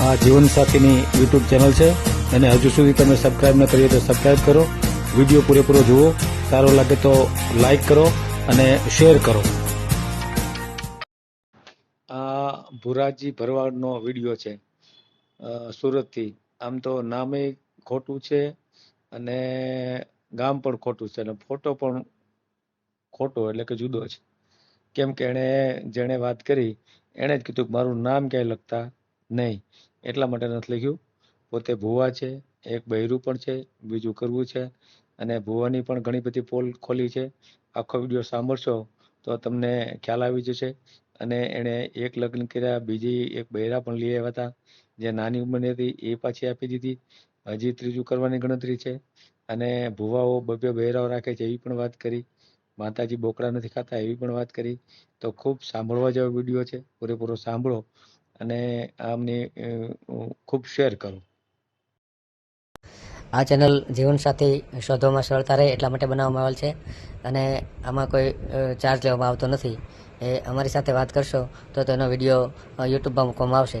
આ જીવનસાથીની YouTube channel છે. અને હજુ સુધી તમે સબસ્ક્રાઈબ ન કરીએ તો સબસ્ક્રાઈબ કરો. વીડિયો પૂરેપૂરો જુઓ. સારો લાગે તો લાઈક કરો અને શેર કરો. આ ભુરાજી ભરવાડનો વીડિયો છે. સુરતથી. આમ તો નામે ખોટું છે અને ગામ પણ ખોટું છે. અને ફોટો પણ ખોટો એટલે કે જુદો છે. કેમ કે એણે, જેણે વાત કરી, એણે જ કીધું કે મારું નામ ક્યાંય લખતા નહીં. એટલા માટે નથી લખ્યું. પોતે ભુવા છે, એક બૈરું પણ છે, બીજું કરવું છે અને ભુવાની પણ ઘણી બધી પોલ ખોલી છે. આખો વીડિયો સાંભળશો તો તમને ખ્યાલ આવી જશે. અને એણે એક લગ્ન કર્યા, બીજી એક બૈરા પણ લઈ આવ્યા હતા. જે નાની ઉંમરની હતી, એ પાછી આપી દીધી. હજી ત્રીજું કરવાની ગણતરી છે. અને ભુવાઓ બબ્ય બૈરાઓ રાખે છે, એવી પણ વાત કરી. માતાજી બોકડા નથી ખાતા, એવી પણ વાત કરી. તો ખૂબ સાંભળવા જેવો વીડિયો છે. પૂરેપૂરો સાંભળો. અને આમની ખૂબ શેર કરો. આ ચેનલ જીવનસાથી શોધવામાં સરળતા રહે એટલા માટે બનાવવામાં આવેલ છે. અને આમાં કોઈ ચાર્જ લેવામાં આવતો નથી. એ અમારી સાથે વાત કરશો તો તેનો વીડિયો યુટ્યુબમાં મૂકવામાં આવશે.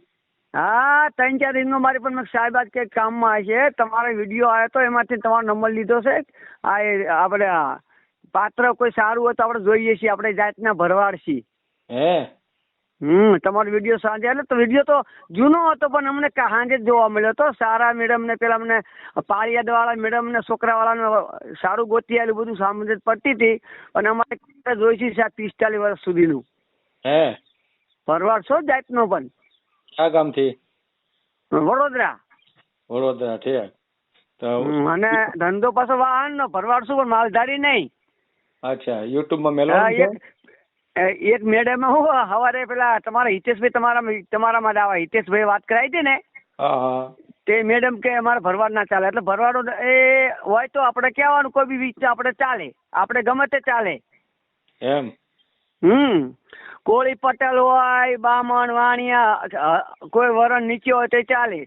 હા ત્રણ ચાર દિનનો મારી પણ સાહેબ આજ કંઈક કામમાં છે તમારો વીડિયો આવ્યો તો એમાંથી તમારો નંબર લીધો છે. આ આપણે પાત્ર કોઈ સારું હોય તો આપણે જોઈએ છીએ આપણે જાતના ભરવાડ છીએ હે? હમ તમારો વીડિયો સાંજે એટલે તો વીડિયો તો જૂનો હતો પણ અમને સાંજે જ જોવા મળ્યો હતો. સારા મેડમ ને પેલા અમને પાળિયાદ વાળા મેડમ ને છોકરા વાળાને સારું ગોતી આવેલું બધું સામે પડતી હતી. અને અમારે જોઈ છે પિસ્તાલીસ વર્ષ સુધીનું. હે? ભરવાડ છો જાતનો પણ. ક્યાં ગામથી? વડોદરા. વડોદરા ઠીક તો અને ધંધો પાછો વાહન નો ભરવાડ શું પણ માલધારી નહીં. અચ્છા યુટ્યુબમાં મેલો એક મેડમ હું સવારે પેલા તમારા હિતેશભાઈ તમારા તમારામાં આવા હિતેશભાઈ વાત કરાવી હતી ને તે મેડમ કે અમારે ભરવાડ ના ચાલે. એટલે ભરવાડો એ હોય તો આપણે કહેવાનું કોઈ બી વીચ આપણે ચાલે. આપણે ગમે તે ચાલે. એમ? હમ. કોળી પટેલ હોય બામણ વાણિયા કોઈ વરણ નીચે હોય તો ચાલે.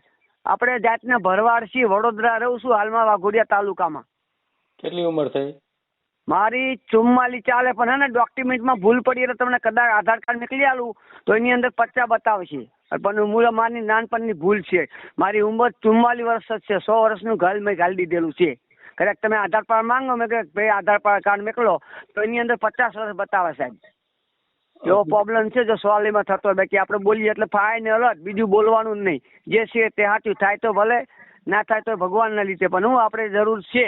આપણે જાતને ભરવાડ છીએ વડોદરા રહું છું હાલમાં વાઘોડિયા તાલુકામાં. કેટલી ઉંમર થઈ? મારી ચુમ્માલી ચાલે પણ હે ને ડોક્યુમેન્ટમાં ભૂલ પડી એટલે તમને કદાચ આધાર કાર્ડ નીકળી આલું તો એની અંદર પચ્ચા બતાવશે. પણ મૂળ મારી નાનપણની ભૂલ છે. મારી ઉંમર ચુમ્માલી વર્ષ જ છે સો વર્ષનું ઘર મેં ઘાલી દીધેલું છે. કદાચ તમે આધાર કાર્ડ માંગો મેં કે ભાઈ આધાર કાર્ડ નીકળો તો એની અંદર પચાસ વર્ષ બતાવે સાહેબ. એવો પ્રોબ્લેમ છે જો સવાલીમાં થતો હોય. બાકી આપણે બોલીએ એટલે ફાઈન અલર્ટ બીજું બોલવાનું નહીં. જે છે તે સાચું. થાય તો ભલે ના થાય તો ભગવાનના લીધે. પણ હું આપણે જરૂર છે.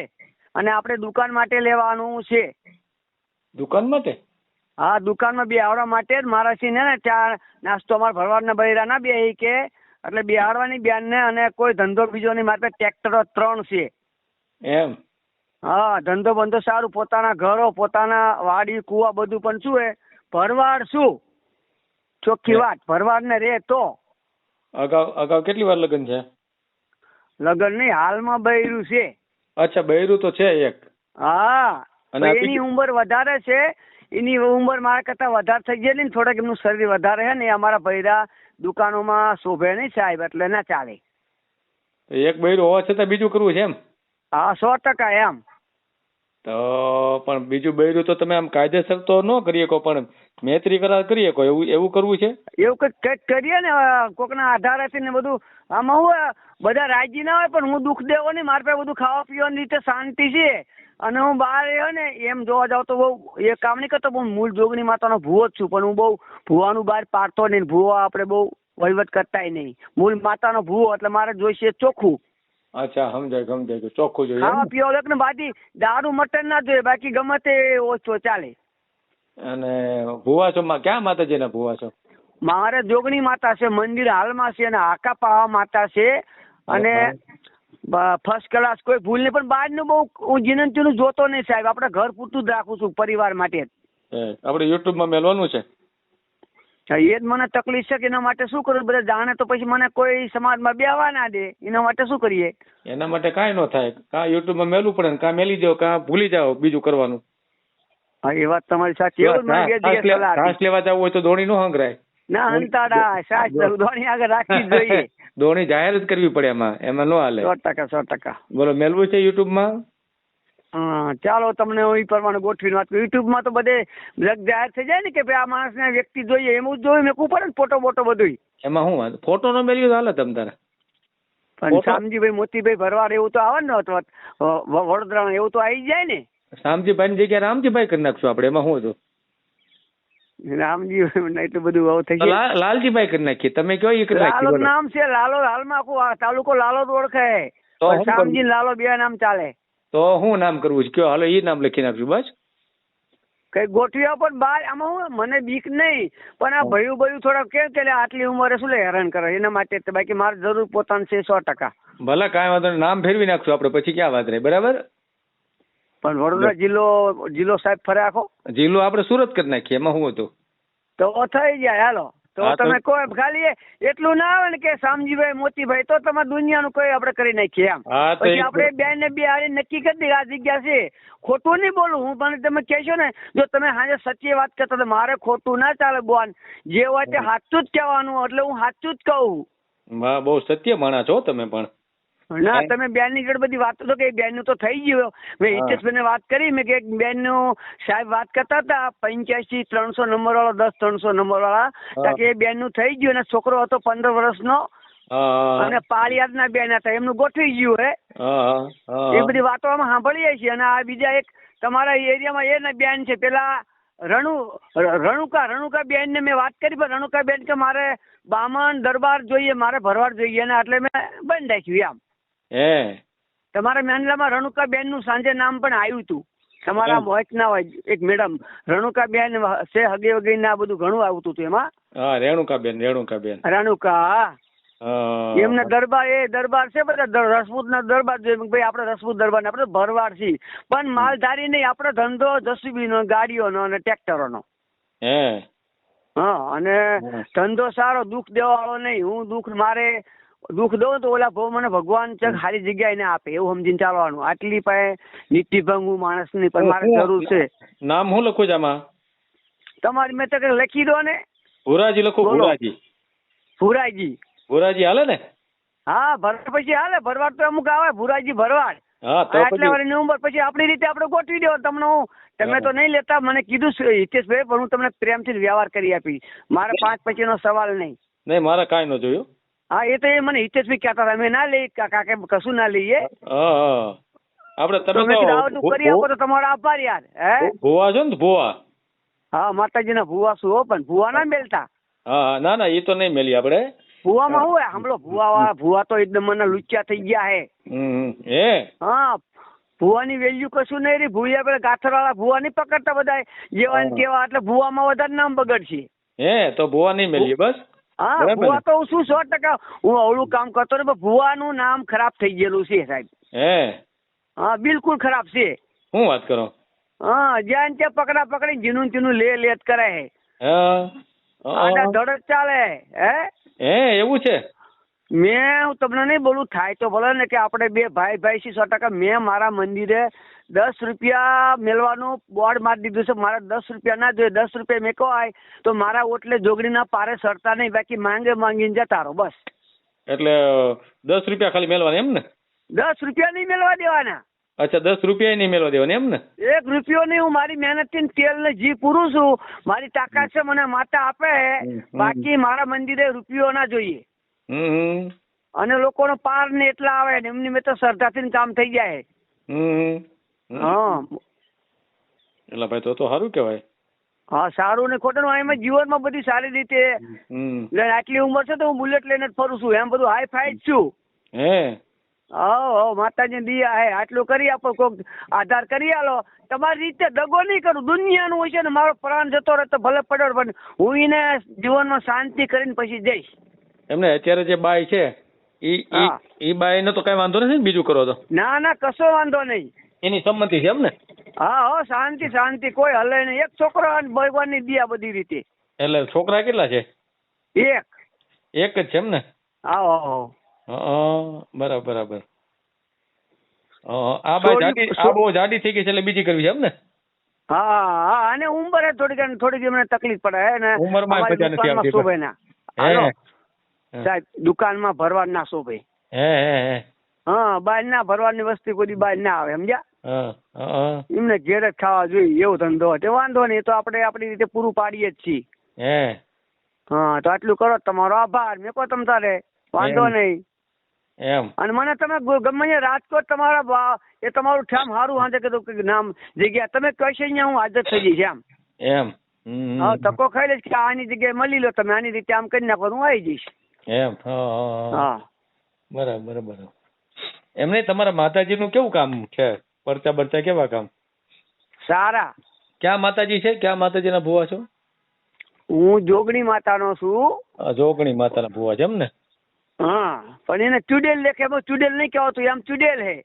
અને આપણે દુકાન માટે લેવાનું છે. દુકાન માટે? હા દુકાનમાં બેહાડવા માટે જ મારા છે ને ચાર નાસ્તો અમારા ભરવાડના બૈરા ના બે કે એટલે બેહાડવાની બેનને અને કોઈ ધંધો બીજો નહીં. મારે પાસે ટ્રેક્ટરો ત્રણ છે. એમ? હા ધંધો બંધો સારું. પોતાના ઘરો પોતાના વાડી કુવા બધું પણ શું હે ભરવાડ શું? ચોખ્ખી વાત ભરવાડ ને રે તો. અગાઉ અગાઉ કેટલી વાર લગ્ન છે? લગ્ન નહીં હાલમાં બૈરું છે. અચ્છા બૈરું તો છે એક. હા એની ઉંમર વધારે છે. એની ઉંમર મારા કરતા વધારે થઈ ગયેલી ને થોડાક એમનું શરીર વધારે છે ને એ અમારા ભૈરા દુકાનોમાં શોભે નહીં સાહેબ એટલે ના ચાલે. એક બૈરું હોવા છતાં બીજું કરવું છે એમ? હા સો ટકા એમ. તો પણ બીજું બૈરું તો તમે આમ કાયદેસર તો ન કરી શકો પણ મૈત્રી કરાર કરી શકો એવું એવું કરવું છે? એવું કંઈક કરીએ ને કોકના આધારેથી ને બધું. આમાં હું બધા રાજી ના હોય, પણ હું દુઃખ દેવો નહીં. મારે પાસે બધું ખાવા પીવાની રીતે શાંતિ છે. અને હું બહાર રહ્યો ને, એમ જોવા જાવ તો બહુ એ કામ નહીં કરતો, પણ મૂળ જોગણી માતાનો ભૂવો જ છું. પણ હું બહુ ભૂવાનું બહાર પાડતો નહીં. ભૂવો આપણે બહુ વહીવટ કરતાય નહીં. મૂળ માતાનો ભૂવો, એટલે મારે જોઈશે ચોખ્ખું. અચ્છા સમજાય સમજાય. ગયું ચોખ્ખું જોઈએ હા પ્યોર ને? બાકી દારૂ મટન ના જોઈએ બાકી ગમે તે ઓછો ચાલે. અને ભુવા માં- ક્યાં માતાજીના ભુવા છો મારે જોગણી માતા છે મંદિર હાલમાં છે અને હાકા પાવા માતા છે. અને ફર્સ્ટ ક્લાસ કોઈ ભૂલ નહીં પણ બહારનું બહુ હું જીનંતીનું જોતો નહીં સાહેબ. આપણે ઘર પૂરતું જ રાખું છું પરિવાર માટે. આપણે યુટ્યુબમાં મેળવાનું છે. એ જ મને તકલીફ છે કે એના માટે શું કરું? બધા જાણે તો પછી મને કોઈ સમાજમાં બેવા ના દે. એના માટે શું કરીએ? એના માટે કાંઈ ન થાય. કાં યુટ્યુબમાં મેલું પડે ને કાં મેલી દો કાં ભૂલી જાઓ બીજું કરવાનું. હા એ વાત તમારી સાચી. એવું ઘાસ. લેવા જવું હોય તો દોણી નો હંગરાય. ના અંતાડા સાસ ધોની આગળ રાખવી જ જોઈએ. દોણી જાહેર જ કરવી પડે એમાં. એમાં નો હાલે. સો ટકા સો ટકા. બોલો મેલવું છે યુટ્યુબમાં? હા ચાલો તમને હું ઈ પ્રમાણે ગોઠવીને વાત કરું. યુટ્યુબમાં તો બધે જાહેર થઈ જાય ને કે ભાઈ આ માણસને વ્યક્તિ જોઈએ એમ જ જોયું મેકવું પડે ને ફોટો બોટો બધું એમાં શું ફોટો નો મેલ્યો હાલે તમ તારે. પણ શામજીભાઈ મોતીભાઈ ભરવાડ એવું તો આવે ને વડોદરા એવું તો આવી જાય ને. શામજીભાઈ ની જગ્યાએ રામજીભાઈ કરી નાખશું આપણે એમાં શું હતું? રામજી એટલું બધું આવું થઈ ગયું. લાલજીભાઈ કરી નાખીએ. તમે કયો એ કરી લાલો નામ છે લાલો હાલમાં આખું તાલુકો લાલો જ ઓળખે તો પણ હું કરું? શામજી લાલો બે નામ ચાલે. તો હું નામ કરવું છે? કયો? હાલો એ નામ લખી નાખશું બસ. કઈ ગોઠવ્યા પણ બાર. આમાં હું મને બીક નહીં. પણ આ ભયું ભયું થોડા કેમ કે આટલી ઉંમરે શું લે હેરાન કરે? એના માટે બાકી મારે જરૂર પોતાનું છે સો ટકા. ભલે કાંઈ વાંધો નહીં. નામ ફેરવી નાખશું આપણે પછી ક્યાં વાત રહે? બરાબર? પણ વડોદરા જિલ્લો જિલ્લો સાહેબ ફરે આખો. જિલ્લો આપણે સુરત કરી નાખીએ એમાં શું હતું? તો થઈ જાય હાલો. તો તમે કોઈ ખાલી એટલું ના આવે ને કે શામજીભાઈ મોતીભાઈ તો તમે દુનિયાનું કોઈ આપણે કરી નાખીએ એમ. પછી આપણે બે ને બે હારી નક્કી કરી દઈએ આ જગ્યા છે. ખોટું નહીં બોલું હું પણ તમે કહેશો ને જો તમે હાજર સચ્ચી વાત કરતા તો મારે ખોટું ના ચાલે બોન. જે હોય તે સાચું જ કહેવાનું એટલે હું સાચું જ કહું. બહુ સત્ય માણસ છો તમે પણ. ના તમે બેનની જોડે બધી વાતો તો કે બેનનું તો થઈ ગયું મેં. હિતેશભાઈ વાત કરી મેં કે એક બેનનું સાહેબ વાત કરતા હતા પંચ્યાસી ત્રણસો નંબર વાળો દસ ત્રણસો નંબર વાળા કારણ કે એ બેનનું થઈ ગયું અને છોકરો હતો પંદર વર્ષનો નો અને પાળિયાદ ના બેન હતા એમનું ગોઠવી ગયું હે. એ બધી વાતો અમે સાંભળીએ છીએ અને આ બીજા એક તમારા એરિયામાં એ ને બેન છે પેલા રણુ રણુકા રણુકા બેન ને મેં વાત કરી પણ રણુકા બેન કે મારે બામણ દરબાર જોઈએ મારે ભરવાડ જોઈએ અને એટલે મેં બંધ રાખ્યું એમ. હે. તમારા મેનલામાં રણુકા બેનનું સાંજે નામ પણ આવ્યું હતું. તમારા. મોહિત ના હોય એક મેડમ. રણુકા બેન છે હગે વગે ના બધું ઘણું આવતું હતું એમાં. હા રેણુકાબેન રેણુકાબેન. રણુકા હા. એમને દરબાર એ દરબાર છે બધા રસપૂત ના દરબાર ભાઈ આપણે રસપૂત દરબાર ને આપણે ભરવાડ છીએ. પણ માલધારી નહીં આપણો ધંધો જસીબી નો ગાડીઓનો અને ટ્રેક્ટરોનો. હે. હા અને ધંધો સારો દુઃખ દેવાળો વાળો નહીં. હું દુઃખ મારે દુઃખ દઉં તો ઓલા ભાવ મને ભગવાન છે સારી જગ્યા આપે એવું સમજીને ચાલવાનું. આટલી પાસે નીતિભંગુ માણસની પણ મારે જરૂર છે. નામ હું લખું આમાં? તમારી મેં તો લખી દો ને. ભુરાજી લખો ભુરાજી. ભુરાજી. ભુરાજી હાલે ને? હા ભરવાડ પછી હાલે ભરવાડ તો અમુક આવે ભુરાજી ભરવાડ. હા આટલા પછી વાળી ઉંમર પછી આપણી રીતે આપણે ગોઠવી દેવો તમને હું તમે તો નહીં લેતા મને કીધું છે હિતેશભાઈ પણ હું તમને પ્રેમથી જ વ્યવહાર કરી આપી મારે પાંચ પછી નો સવાલ નહીં. નહીં મારે કાંઈ ન જોયું. હા એ તો એ મને હિતેશભાઈ કહેતા હતા. અમે ના લઈ કાકા કે કશું ના લઈએ. આપણે તમે મેં તો કરી આપો તો તમારો આભાર યાર. હે? ભુવા છો ને ભુવા? હા માતાજીના ભુવા શું હો પણ ભુવા ના મેલતા. હા ના ના એ તો નહીં મેલી આપણે. ભુવામાં શું સાંભળો ભુવા વાળા ભુવા તો એકદમ મને લુચ્યા થઈ ગયા હે. હે? હા ભુવાની વેલ્યુ કશું નહીં રહી. ભૂયા પેલા ગાથર વાળા ભુવા નહીં પકડતા બધા જેવા. તેવા એટલે ભુવામાં વધારે નામ બગડશે. હે તો ભુવા નહીં મેલીએ બસ? હા ભુવા તો હું શું સો ટકા હું અવળું કામ કરતો ને ભુવા ભુવાનું નામ ખરાબ થઈ ગયેલું છે સાહેબ. હે? હા બિલકુલ ખરાબ છે. શું વાત કરો? હા જ્યાં ત્યાં પકડા પકડી જીનું ચીનું લે લેત કરે હે. હા આડા ધડક ચાલે હે? હે એવું છે? મેં હું તમને નહીં બોલું થાય તો ભલે ને કે આપણે બે ભાઈ ભાઈ સો ટકા મેં મારા મંદિરે દસ રૂપિયા મેળવાનું બોર્ડ મારી દીધું છે. મારે દસ રૂપિયા ના જોઈએ. દસ રૂપિયા મેકો આય તો મારા ઓટલે જોગડીના પારે સરતા નહીં. બાકી માંગે માંગીને જતા રહો બસ. એટલે દસ રૂપિયા ખાલી મેળવાના એમ ને? દસ રૂપિયા નહીં મેળવા દેવાના. અચ્છા દસ રૂપિયા નહીં મેળવા દેવાના એમ ને? એક રૂપિયો નહીં. હું મારી મહેનતથી તેલ ને જી પૂરું છું. મારી તાકાત છે મને માતા આપે. બાકી મારા મંદિરે રૂપિયો ના જોઈએ. અને લોકોનો પાર ને એટલા આવે ને એમની મેં તો શ્રદ્ધાથી કામ થઈ જાય. હા. એટલે ભાઈ તો તો સારું કહેવાય. હા સારું ને ખોટું એમ જીવનમાં બધી સારી રીતે આટલી ઉંમર છે તો હું બુલેટ લઈને જ ફરું છું એમ બધું હાઈ ફાઈ છું. હે? હા માતાજી દિયા હે આટલું કરી આપો કોક આધાર કરી આલો. તમારી રીતે દગો નહીં કરું દુનિયાનું હોય છે ને મારો પ્રાણ જતો રહે તો ભલે પડ્યો પણ હું એને જીવનમાં શાંતિ કરીને પછી જઈશ. એમને અત્યારે જે બાઈ છે ઈ ઈ બાઈ નો તો કઈ વાંધો નથી બીજું કરો તો? ના ના કશો વાંધો નહીં. એની સંમતિ છે એમ ને? હા હો શાંતિ શાંતિ કોઈ હલે નહીં. એક છોકરો અને ભગવાનની દિયા બધી રીતે. એટલે છોકરા કેટલા છે? એક. એક જ છે એમ ને? આવો બરાબર બરાબર. આ બાઈ જાડી આ બહુ જાડી થઈ ગઈ છે એટલે બીજી કરવી છે એમ ને? હા હા અને ઉંમરે થોડીક થોડીક એમને તકલીફ પડે હે ને? ઉંમરમાં મજા નથી આવતી શોભે ના. સાહેબ દુકાનમાં ભરવા ના શોભે. હે હે હે. હા બહાર ના ફરવાની વસ્તી કોઈ બહાર ના આવે સમજ્યા? એમને ઘેર જ ખાવા જોઈએ એવો ધંધો. તે વાંધો નહીં તો આપણે આપણી રીતે પૂરું પાડીએ જ છીએ. હે. હા તો આટલું કરો તમારો આભાર. મેં કહો તમ તારે વાંધો નહીં. એમ. અને મને તમે ગમે રાજકોટ તમારા એ તમારું ઠામ સારું હાજર કીધું કે નામ જગ્યા. તમે કહેશો અહીંયા હું હાજર થઈ જઈશ એમ. એમ. હા તકો ખાઈ લઈશ કે આની જગ્યાએ મળી લો તમે આની રીતે આમ કરી નાખો હું આવી જઈશ. એમ. હા. બરાબર બરાબર. એમને તમારા માતાજીનું કેવું કામ છે? પરચા બરચા કેવા કામ? સારા. ક્યાં માતાજી છે? ક્યાં માતાજીના ભુવા છો? હું જોગણી માતાનો છું. જોગણી માતાના ભુવા છે એમ ને? હા પણ એને ચુડેલ લેખે ચુડેલ નહીં કહેવાતું એમ ચુડેલ હે.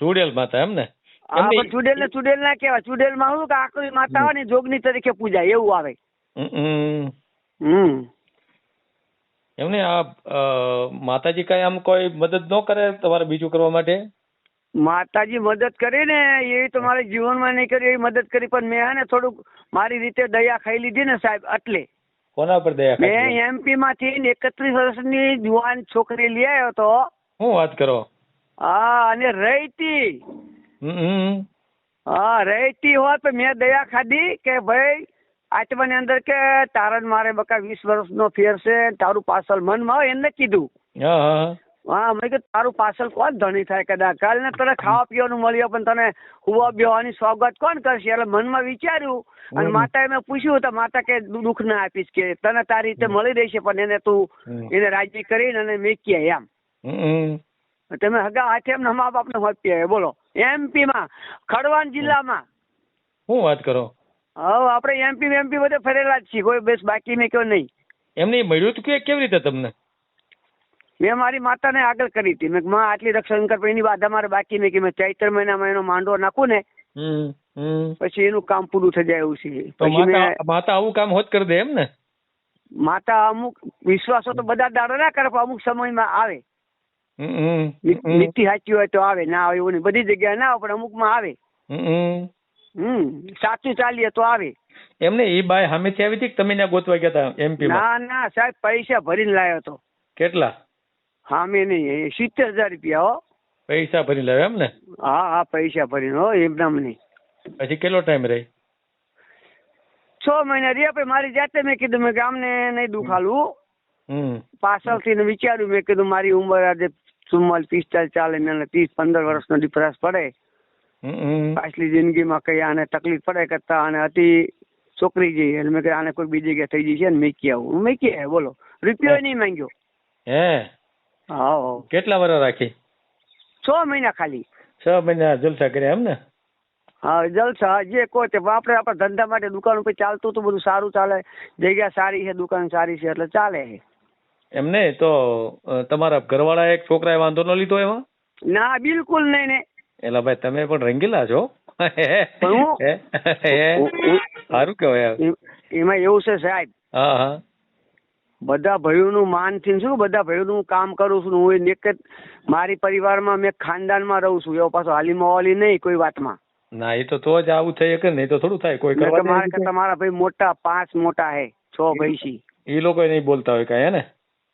ચુડેલ માતા એમ ને? ચુડેલ ને ચુડેલ ના કહેવાય. ચુડેલમાં શું કે આખરી માતા હોય ને જોગની તરીકે પૂજાય એવું આવે. હમ. એમને આ માતાજી કઈ આમ કોઈ મદદ ન કરે તમારે બીજું કરવા માટે? માતાજી મદદ કરી ને એવી તો મારે જીવનમાં નહીં કરી એવી મદદ કરી પણ મેં હે ને થોડુંક મારી રીતે દયા ખાઈ લીધી ને સાહેબ એટલે. કોના પર દયા મેં એમપી માંથી એકત્રીસ વર્ષની જુવાન છોકરી લઈ આવ્યો તો. શું વાત કરો? હા અને રહીતી. હા રહીતી હોત તો મેં દયા ખાધી કે ભાઈ આત્માની અંદર કે તારા મારે બકા વીસ વર્ષનો ફેર છે તારું પાછળ મનમાં હોય એમને કીધું. હા મેં કીધું તારું પાર્સલ કોણ ધણી થાય કદાચ? કાલ ને તને ખાવા પીવાનું મળ્યું પણ તને હુવા બેવાની સ્વાગત કોણ કરશે? એટલે મનમાં વિચાર્યું. અને માતા માતાએ મેં પૂછ્યું તો માતા કે દુઃખ ના આપીશ કે તને તારી રીતે મળી રહેશે પણ એને તું એને રાજી કરીને અને મેકીએ એમ. હમ, હમ. તમે હગા હાથે એમ મા બાપને હોપીએ બોલો એમપી માં ખડવાન જિલ્લામાં. શું વાત કરો? હવે આપણે એમપી એમપી બધે ફરેલા જ છીએ કોઈ બેસ બાકી મેં કયો નહીં. એમને મળ્યું હતું કે કેવી રીતે તમને? મેં મારી માતાને આગળ કરી હતી. મેં માં આટલી રક્ષણ કર પણ એની બાધા મારે બાકી નહીં. કે મેં ચૈત્ર મહિનામાં એનો માંડો નાખું ને. પછી એનું કામ પૂરું થઈ જાય એવું છે. માતા આવું કામ હોત કરી દે એમ ને? માતા અમુક વિશ્વાસો તો બધા દાડો ના કરે પણ અમુક સમયમાં આવે. નીતિ સાચી હોય તો આવે ના આવે એવું નહીં. બધી જગ્યાએ ના આવે પણ અમુકમાં આવે. હમ, સાચું ચાલીએ તો આવે. એમને એ બાય સામેથી આવી હતી કે તમે ત્યાં ગોતવા ગયા હતા એમપી ના ના સાહેબ પૈસા ભરીને લાવ્યો હતો કેટલા? હામે નહીં સિત્તેર હજાર રૂપિયા હો. પૈસા ભરી લાવ્યો એમ ને હા હા પૈસા ભરીને હો એમનામ નહીં. પછી કેટલો ટાઈમ રહી? છ મહિના રહ્યા પછી મારી જાતે મેં કીધું મેં કે આમને નહીં દુખાડવું પાછળથી વિચાર્યું મેં કીધું મારી ઉંમર આજે ચુમ્માલ પિસ્તાલીસ ચાલે ને ત્રીસ પંદર વર્ષનો ડિફરન્સ પડે. પાછલી જિંદગીમાં કઈ આને તકલીફ પડે કરતા અને અતિ છોકરી જઈ એટલે મેં આને કોઈ બીજી જગ્યાએ થઈ જઈ છે ને મેકી આવું. હું મેકી આવ્યો બોલો. રૂપિયો નહીં માંગ્યો. હે? હા. કેટલા વર્ષ રાખી? છ મહિના ખાલી. છ મહિના જલસા કર્યા એમ ને? હા જલસા. જે કહો તે આપણે આપણા ધંધા માટે દુકાન ઉપર ચાલતું હતું બધું સારું ચાલે. જગ્યા સારી છે દુકાન સારી છે એટલે ચાલે છે. એમ ને તો તમારા ઘરવાળા એક છોકરાએ વાંધો ન લીધો એમાં? ના બિલકુલ નહીં ને. એલા ભાઈ તમે પણ રંગીલા છો? સારું કેવાય એમાં. એવું છે સાહેબ. હા હા. બધા ભાઈઓનું માનથી શું બધા ભાઈઓનું કામ કરું છું હું એક જ મારી પરિવારમાં મેં ખાનદાનમાં રહું છું. એવો પાછો હાલી મોવાલી નહીં કોઈ વાતમાં. ના એ તો તો જ આવું થાય કે નહીં તો થોડું થાય. કોઈ તમારા ભાઈ મોટા પાંચ મોટા હે છ ભાઈ છે એ લોકો નહીં બોલતા હોય કાંઈ હે ને?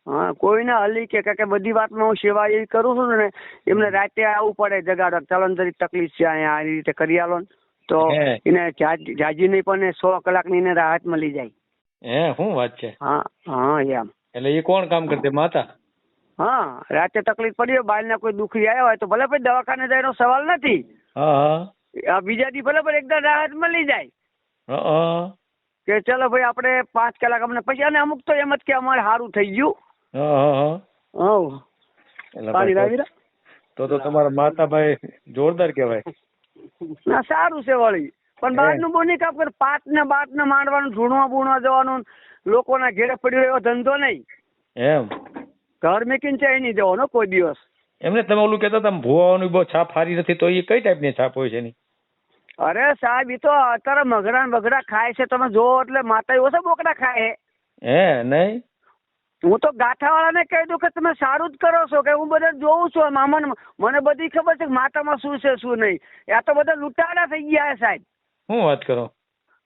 હા કોઈને હલી કે કારણ કે બધી વાતમાં હું સેવા એવી કરું છું ને એમને રાતે આવવું પડે જગાડવા. ચાલો ને જરીક તકલીફ છે અહીંયા આ રીતે કરી આલો ને તો એને જાજી નહીં પણ સો કલાકની એને રાહત મળી જાય. હે શું વાત છે? હા હા એમ. એટલે એ કોણ કામ કરતી માતા? હા રાતે તકલીફ પડી હોય બહારના કોઈ દુખી આવ્યા હોય તો ભલે ભાઈ દવાખાને જાય સવાલ નથી. હા બીજા દી ભલે પણ એકદમ રાહત મળી જાય. કે ચલો ભાઈ આપણે પાંચ કલાક અમને પછી અને અમુક તો એમ જ કે અમારે સારું થઈ ગયું. પાણી લાવી તો તો તમારા માતાભાઈ જોરદાર કહેવાય. ના સારું છે વળી. પણ બહારનું બહુ નહીં કામ કરે પાટ ને બાટ ને માંડવાનું ઝૂણવા બૂણવા જવાનું લોકોના ઘેરે પડ્યો એવો ધંધો નહીં. એમ. ઘર મેકીને ચાઈ નહીં જવાનો કોઈ દિવસ. એમને તમે ઓલું કહેતા તમે ભુવાઓની બહુ છાપ સારી નથી તો એ કઈ ટાઈપની છાપ હોય છે એની? અરે સાહેબ એ તો અત્યારે મગરા ને બગડા ખાય છે તમે જોવો એટલે માતા ઓછા બોકડા ખાય હે નહીં? હું તો ગાંઠાવાળાને કહી દઉં કે તમે સારું જ કરો છો કે હું બધા જોઉં છું મામા મને બધી ખબર છે કે માતામાં શું છે શું નહીં. આ તો બધા લૂંટાડા થઈ ગયા સાહેબ. શું વાત કરો?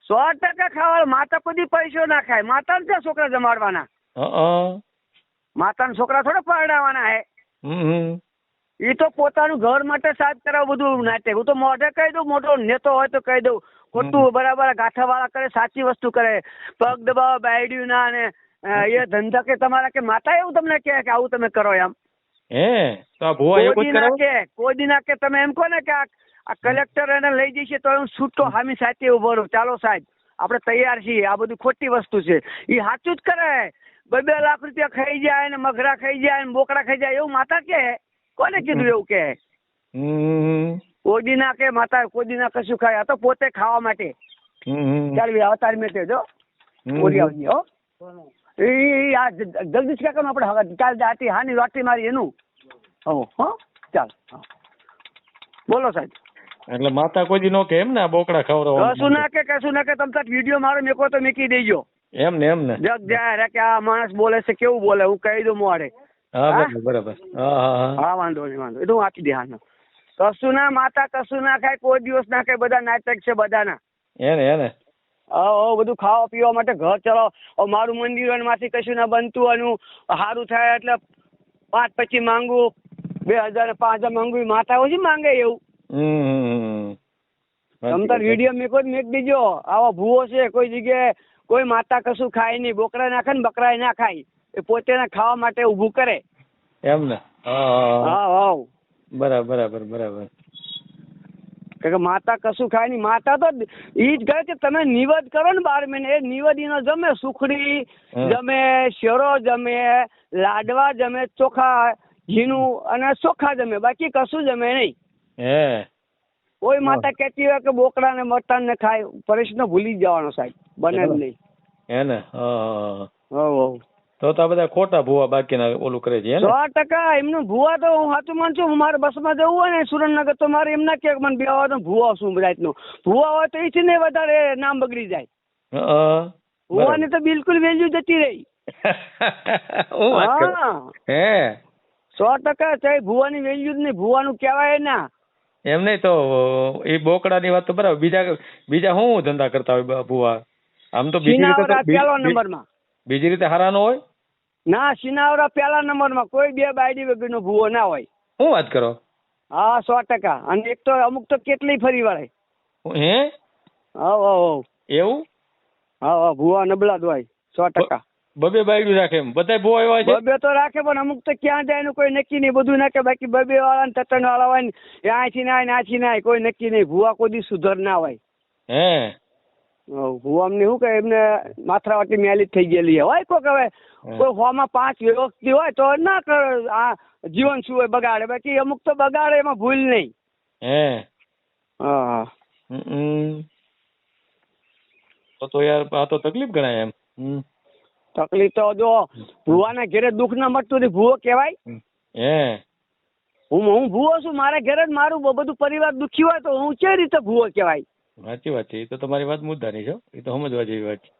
સો ટકા ખાવા માતા કોઈ પૈસો ના ખાય. માતાને ક્યાં છોકરા જમાડવાના? માતા છોકરા થોડા પરણાવવાના હે. એ તો પોતાનું ઘર માટે સાફ કરાવ બધું નાટક હું તો મોઢે કહી દઉં મોટો નેતો હોય તો કહી દઉં. ખોટું બરાબર ગાંઠાવાળા કરે સાચી વસ્તુ કરે. પગ દબાવ બાયડ્યું ના ને એ ધંધા કે તમારા કે માતા એવું તમને કહે કે આવું તમે કરો એમ? હે તો ભુવા એવું કોઈ જ ના કે કોઈ દિના કે તમે એમ કહો ને કે આ કલેક્ટર એને લઈ જશે તો હું છૂટો હામી સાથે ઊભો રહું. ચાલો સાહેબ આપણે તૈયાર છીએ. આ બધી ખોટી વસ્તુ છે. એ સાચું જ કરે. બે બે લાખ રૂપિયા ખાઈ જાય ને મગરા ખાઈ જાય ને બોકડા ખાઈ જાય એવું માતા કે કોને કીધું એવું કે કોદીના ના કે માતા કોદીના ના કશું ખાય? તો પોતે ખાવા માટે. હમ. ચાલ અવતાર મેં જો બોલી આવજી એ આ જગદીશ કાકાનું આપણે હવે ચાલ જાતી હાની વાટી મારી એનું. હો હો? ચાલ બોલો સાહેબ. એટલે માતા કોઈ દી નો કે એમ ને બોકડા કશું ના કે કશું ના કે. તમ તાર વીડિયો મારો મેકો તો મેકી દેજો. એમ ને એમ ને. જગ જાય કે આ માણસ બોલે છે કેવું બોલે? હું કહી દઉં મોડે હા? બરાબર હા હા હા. વાંધો નહીં વાંધો એ તો હું આપી દે હા કશું ના માતા કશું ના ખાય કોઈ દિવસ ના ખાય બધા નાટક છે બધાના. એને એને. હા બધું ખાવા પીવા માટે ઘર ચલાવો. મારું મંદિર હોય ને માંથી કશું ના બનતું અને સારું થાય એટલે પાંચ પછી માંગુ બે હજાર પાંચ હજાર માંગુ માથા ઓછી માંગે એવું. તમતર વીડિયો મેકો મેક દીજો આવા ભૂવો છે કોઈ જગ્યાએ કોઈ માતા કશું ખાય નહીં. બોકરા ના ખાય ને બકરા ના ખાય. એ પોતે ખાવા માટે ઊભું કરે. એમ ને? હા હા, બરાબર બરાબર બરાબર. કે માતા કશું ખાય નહીં. માતા તો ઈ જ કહે કે તમે નિવેદ કરો ને બાર મહિને. એ નિવેદ ઈનો જમે સુખડી જમે શેરો જમે લાડવા જમે ચોખા ઘીનું અને ચોખા જમે. બાકી કશું જમે નહીં. હે. કોઈ માતા કહેતી હોય કે બોકડા ને મટન ને ખાય. પરેશ ભૂલી જવાનો સાહેબ. બને જ નહીં. હે ને? હા. તો તો આ બધા ખોટા ભુવા બાકીના ઓલું કરે છે હે સો ટકા એમનું ભૂવા તો હું સાચું માનું છું મારે બસમાં જવું હોય ને સુરેન્દ્રનગર તો મારે એમ ના કે મને તો ભૂવા શું જાતનું ભૂવા હોય તો એથી ને વધારે નામ બગડી જાય. હા ભૂવાની તો બિલકુલ વેલ્યુ જતી રહી. હું હા. હે? સો ટકા ચાહે ભૂવાની વેલ્યુ જ નહીં ભૂવાનું કહેવાય ના. એમ નહીં તો એ બોકડાની વાત તો બરાબર. બીજા બીજા શું ધંધા કરતા હોય ભૂવા? આમ તો બીજી બી- બી- નંબરમાં. બીજી રીતે હારા હોય? ના સિનાવરા પહેલા નંબરમાં. કોઈ બે બાયડી વગરનો ભૂવો ના હોય. શું વાત કરો? હા સો ટકા. અને એક તો અમુક તો કેટલી ફરી વળે હે? હા હા હા એવું? હા હા ભૂવા નબળા જ સો ટકા. બબે બાયડું રાખે એમ. બધા ભુવા એવા છે? બબે તો રાખે પણ અમુક તો ક્યાં જાય કોઈ નક્કી નહીં. બધું નાખે. બાકી બબે વાળા ને તતન વાળા હોય ને એ અહીંથી ના આથી ના કોઈ નક્કી નહીં. ભૂવા કોઈ દી સુધર ના હોય. હે? ભૂવા અમને શું કહે એમને માથરાવાટી મેલી થઈ ગયેલી હોય કોક હવે કોઈ હોમાં પાંચ વ્યક્તિ હોય તો ના કરે આ જીવન શું હોય બગાડે. બાકી અમુક તો બગાડે એમાં ભૂલ નહીં. હે. હા. તો તો યાર આ તો તકલીફ ગણાય એમ. તકલીફ તો જો ભૂવાના ઘેરે દુઃખ ના મળતું નહીં ભૂવો કહેવાય? હે. હું હું ભૂવો છું મારા ઘેરે જ મારું બધું પરિવાર દુઃખી હોય તો હું કઈ રીતે ભૂવો કહેવાય? સાચી વાત છે. એ તો તમારી વાત મુદ્દાની છે એ તો સમજવા જેવી વાત છે.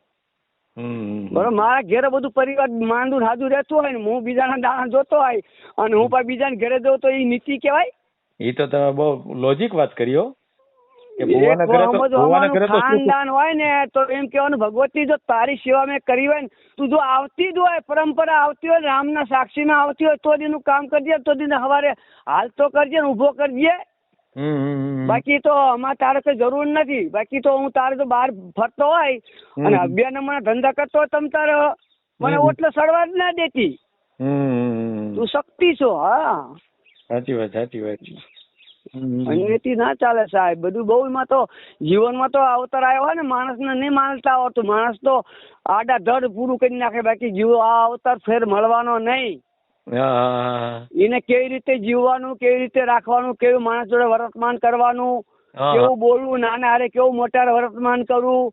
બરોબર મારા ઘેરે બધું પરિવાર માંડું હાજુ રહેતું હોય ને હું બીજાના દાણા જોતો હોય અને હું પણ બીજાના ઘરે જઉં તો એ નીતિ કહેવાય. એ તો તમે બહુ લોજિક વાત કરી હો. ખાનદાન હોય ને તો એમ કેવાનું ભગવતી જો તારી સેવા મેં કરી હોય ને તું જો આવતી જ હોય પરંપરા આવતી હોય ને રામના સાક્ષીમાં આવતી હોય તો જ એનું કામ કરજે તો દિન હવારે હાલ તો કરજે ને ઊભો કરજે. બાકી તો અમારે તારે કઈ જરૂર નથી. બાકી તો હું તારે તો બહાર ફરતો હોય અને. બે નંબરના ધંધા કરતો હોય તમ તારે મને ઓટલો સડવા જ ના દેતી. તું શક્તિ છો હા. સાચી વાત સાચી વાત. હમ. અહીંયાથી ના ચાલે સાહેબ. બધું બહુ એમાં તો જીવનમાં તો અવતાર આવ્યો હોય ને માણસને નહીં માનતા આવતું માણસ તો આડા ધડ પૂરું કરી નાખે બાકી જીવો આ અવતાર ફેર મળવાનો નહીં. એને કેવી રીતે જીવવાનું કેવી રીતે રાખવાનું કેવું માણસ જોડે વર્તમાન કરવાનું કેવું બોલવું નાના હારે કેવું મોટા વર્તમાન કરવું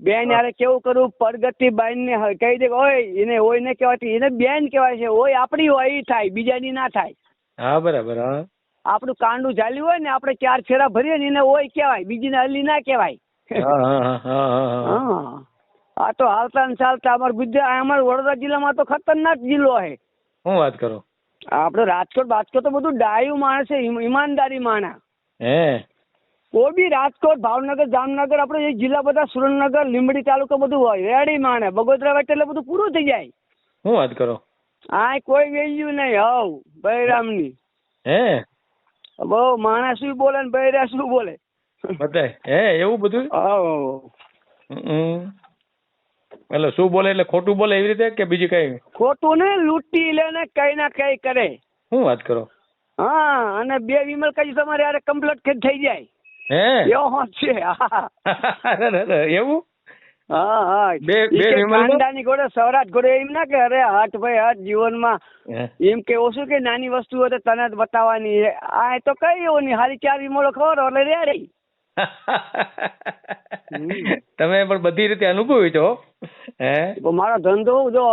બેન હારે કેવું કરવું પરગતિ બેન ને કહી દે ઓય એને ઓય ને કહેવાતી એને બેન કહેવાય છે ઓય આપણી હોય થાય બીજાની ના થાય. હા બરાબર હા. આપણું કાંડું ઝાલ્યું હોય ને આપણે ચાર છેડા ભરીએ ને એને ઓય કહેવાય બીજીને હલી ના કહેવાય. હા તો હાલતા ને ચાલતા અમાર ગુજરાત અમાર વડોદરા જિલ્લામાં તો ખતરનાક જિલ્લો છે. શું વાત કરો? આપડે રાજકોટ બાજકોટ તો બધું ડાયું માણસ છે ઈમાનદારી માણા. હે? કોઈ બી રાજકોટ ભાવનગર જામનગર આપણે એ જિલ્લા બધા સુરેન્દ્રનગર લીંબડી તાલુકો બધું હોય રેડી માણે. બગોદરા વચ્ચે એટલે બધું પૂરું થઈ જાય. શું વાત કરો? આ કોઈ વેલ્યુ નહીં હવ બૈરામની. હે? બહુ માણસ શું બોલે ને બૈરા શું બોલે. બધા હે એવું બધું? હવ. એટલે શું બોલે? એટલે ખોટું બોલે એવી રીતે કે બીજી કઈ? ખોટું ને લૂંટી લે ને કઈ ના કઈ કરે. શું વાત કરો? હા અને બે વિમલ કઈ તમારે યાર કમ્પ્લીટ થઈ જાય? હે? એવો હોત છે એવું? હા હા. બે- બે કે ઘોડે એમ ના કે અરે હટ ભાઈ હટ જીવનમાં. એમ કે ઓછું કે નાની વસ્તુ હોય તો તને જ બતાવવાની. આ તો કઈ એવું નહીં હારી ચાર વિમલો ખબર એટલે રેડી તમે પણ બધી રીતે અનુભવી છો હે? મારો ધંધો જો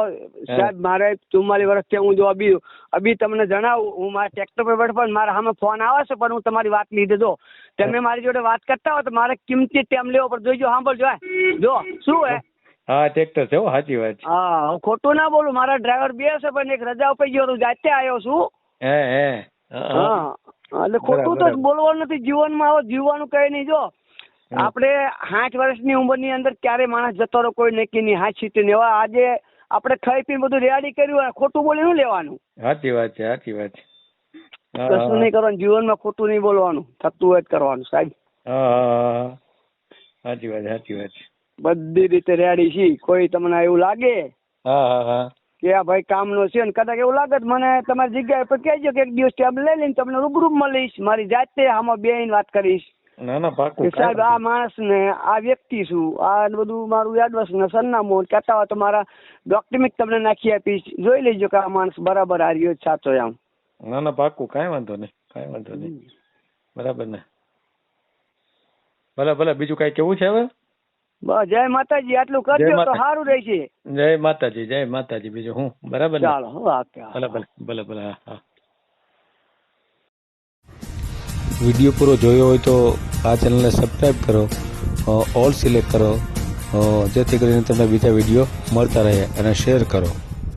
સાહેબ મારે ચુમ્માલીસ વર્ષથી હું જો અભી અભી તમને જણાવું હું મારા ટ્રેક્ટર પર બેઠો પણ મારા સામે ફોન આવે છે પણ હું તમારી વાત લીધે જો. તમે મારી જોડે વાત કરતા હો તો મારે કિંમતી ટાઈમ લેવો પડે. જોઈજો સાંભળજો હે. જો શું હે? હા ટ્રેક્ટર છે સાચી વાત છે. હા હું ખોટું ના બોલું. મારા ડ્રાઈવર બે છે પણ એક રજા ઉપર ગયો તો જાતે આવ્યો છું. હે હે હા, હા. હા. એટલે ખોટું તો બોલવાનું નથી. જીવનમાં આવો જીવવાનું કઈ નહીં. જો આપણે સાઠ વર્ષની ઉંમરની અંદર ક્યારે માણસ જતો રહો કોઈ નક્કી નહીં હાથ સીટી એવા. આજે આપણે ખાઈ પીને બધું રેડી કર્યું હોય ખોટું બોલી શું લેવાનું? સાચી વાત છે સાચી વાત છે. કશું નહીં કરવાનું જીવનમાં ખોટું નહીં બોલવાનું. થતું હોય કરવાનું સાહેબ. સાચી વાત સાચી વાત બધી રીતે રેડી છી કોઈ તમને એવું લાગે? હા હા હા. કે આ ભાઈ કામનો છે ને કદાચ એવું લાગે મને તમારી જગ્યાએ પર કહેજો કે એક દિવસ ટેબ લઈ લઈને તમને રૂબરૂ મળીશ. મારી જાતે આમાં બેહીને વાત કરીશ. ના ના પાકું સાહેબ આ માણસ ને આ વ્યક્તિ છું. આ બધું મારું એડ્રેસ ને સરનામું. કહેતા હોય તો મારા ડોક્યુમેન્ટ તમને નાખી આપીશ. જોઈ લેજો કે આ માણસ બરાબર આ રહ્યો સાચો એમ. ના ના પાકું કાંઈ વાંધો નહીં કાંઈ વાંધો નહીં. બરાબર ને. ભલે ભલે બીજું કાંઈ કેવું છે હવે? જય માતાજી આટલું કરજો તો સારું રહેશે. જય માતાજી જય માતાજી બીજું હું? બરાબર ચાલો હા. ભલે ભલે ભલે ભલે હા વીડિયો પૂરો જોયો હોય તો આ ચેનલને સબસ્ક્રાઈબ કરો ઓલ સિલેક્ટ કરો જેથી કરીને તમને બીજા વીડિયો મળતા રહે અને શેર કરો.